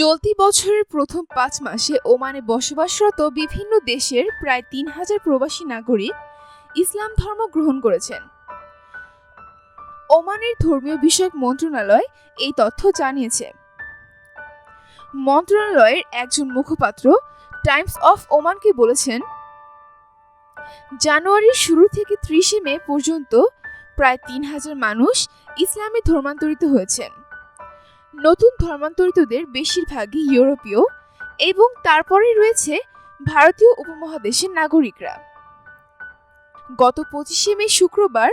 চলতি বছরের প্রথম পাঁচ মাসে ওমানে বসবাসরত বিভিন্ন দেশের প্রায় তিন হাজার প্রবাসী নাগরিক ইসলাম ধর্ম গ্রহণ করেছেন। ওমানের ধর্মীয় বিষয়ক মন্ত্রণালয় এই তথ্য জানিয়েছে। মন্ত্রণালয়ের একজন মুখপাত্র টাইমস অফ ওমানকে বলেছেন, জানুয়ারির শুরু থেকে ত্রিশে মে পর্যন্ত প্রায় তিন হাজার মানুষ ইসলামে ধর্মান্তরিত হয়েছেন। নতুন ধর্মান্তরিতদের বেশিরভাগই ইউরোপীয় এবং তারপরে রয়েছে ভারতীয় উপমহাদেশের নাগরিকরা। গত পঁচিশে মে শুক্রবার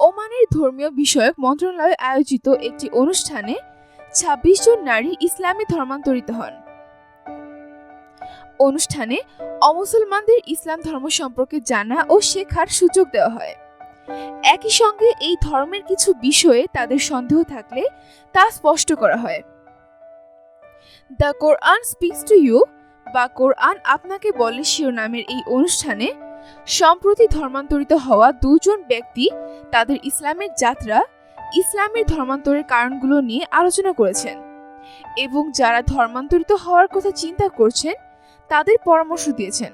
ওমানের ধর্মীয় বিষয়ক মন্ত্রণালয় আয়োজিত একটি অনুষ্ঠানে ছাব্বিশ জন নারী ইসলামে ধর্মান্তরিত হন। অনুষ্ঠানে অমুসলমানদের ইসলাম ধর্ম সম্পর্কে জানা ও শেখার সুযোগ দেওয়া হয়। একই সঙ্গে এই ধর্মের কিছু বিষয়ে তাদের সন্দেহ থাকলে তা স্পষ্ট করা হয়। The Quran speaks to you বা কোরআন আপনাকে বলে শিরোনামের এই অনুষ্ঠানে সম্প্রতি ধর্মান্তরিত হওয়া দুজন ব্যক্তি তাদের ইসলামের যাত্রা, ইসলামের ধর্মান্তরের কারণগুলো নিয়ে আলোচনা করেছেন এবং যারা ধর্মান্তরিত হওয়ার কথা চিন্তা করছেন তাদের পরামর্শ দিয়েছেন।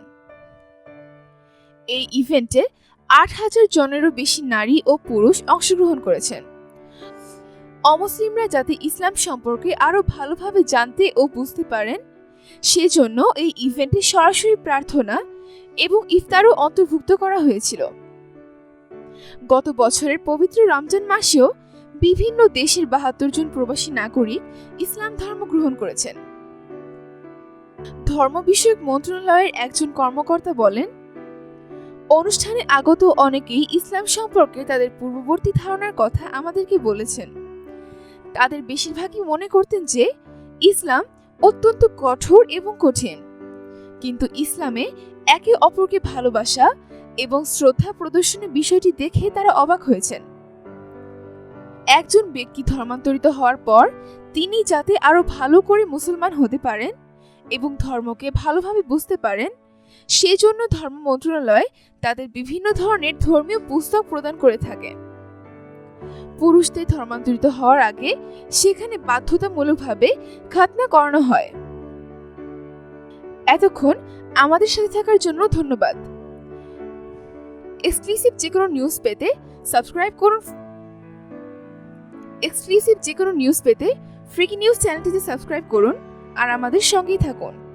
এই ইভেন্টে আট হাজার জনেরও বেশি নারী ও পুরুষ অংশগ্রহণ করেছেন। অমুসলিমরা যাতে ইসলাম সম্পর্কে আরও ভালোভাবে জানতে ও বুঝতে পারেন, সেজন্য এই ইভেন্টে সরাসরি প্রার্থনা এবং ইফতারও অন্তর্ভুক্ত করা হয়েছিল। গত বছরের পবিত্র রমজান মাসেও বিভিন্ন দেশের বাহাত্তর জন প্রবাসী নাগরিক ইসলাম ধর্ম গ্রহণ করেছেন। ধর্ম বিষয়ক মন্ত্রণালয়ের একজন কর্মকর্তা বলেন অনুষ্ঠানে আগত অনেকেই ইসলাম সম্পর্কে তাদের পূর্ববর্তী ধারণার কথা আমাদেরকে বলেছেন। তাদের বেশিরভাগই মনে করতেন যে, ইসলাম অত্যন্ত কঠোর এবং কঠিন। কিন্তু ইসলামে একে অপরকে ভালোবাসা এবং শ্রদ্ধা প্রদর্শনের বিষয়টি দেখে তারা অবাক হয়েছেন। একজন ব্যক্তি ধর্মান্তরিত হওয়ার পর তিনি যাতে আরও ভালো করে মুসলমান হতে পারেন এবং ধর্মকে ভালোভাবে বুঝতে পারেন সেজন্য ধর্ম মন্ত্রণালয় তাদের বিভিন্ন ধরনের ধর্মীয় পুস্তক প্রদান করে থাকে। পুরুষদের ধর্মান্তরিত হওয়ার আগে সেখানে বাধ্যতামূলকভাবে খাতনা করানো হয়। এতক্ষণ আমাদের সাথে থাকার জন্য ধন্যবাদ। এক্সক্লুসিভ যে কোনো নিউজ পেতে সাবস্ক্রাইব করুন। এক্সক্লুসিভ যে কোনো নিউজ পেতে ফ্রিকি নিউজ চ্যানেলটিতে সাবস্ক্রাইব করুন আর আমাদের সঙ্গেই থাকুন।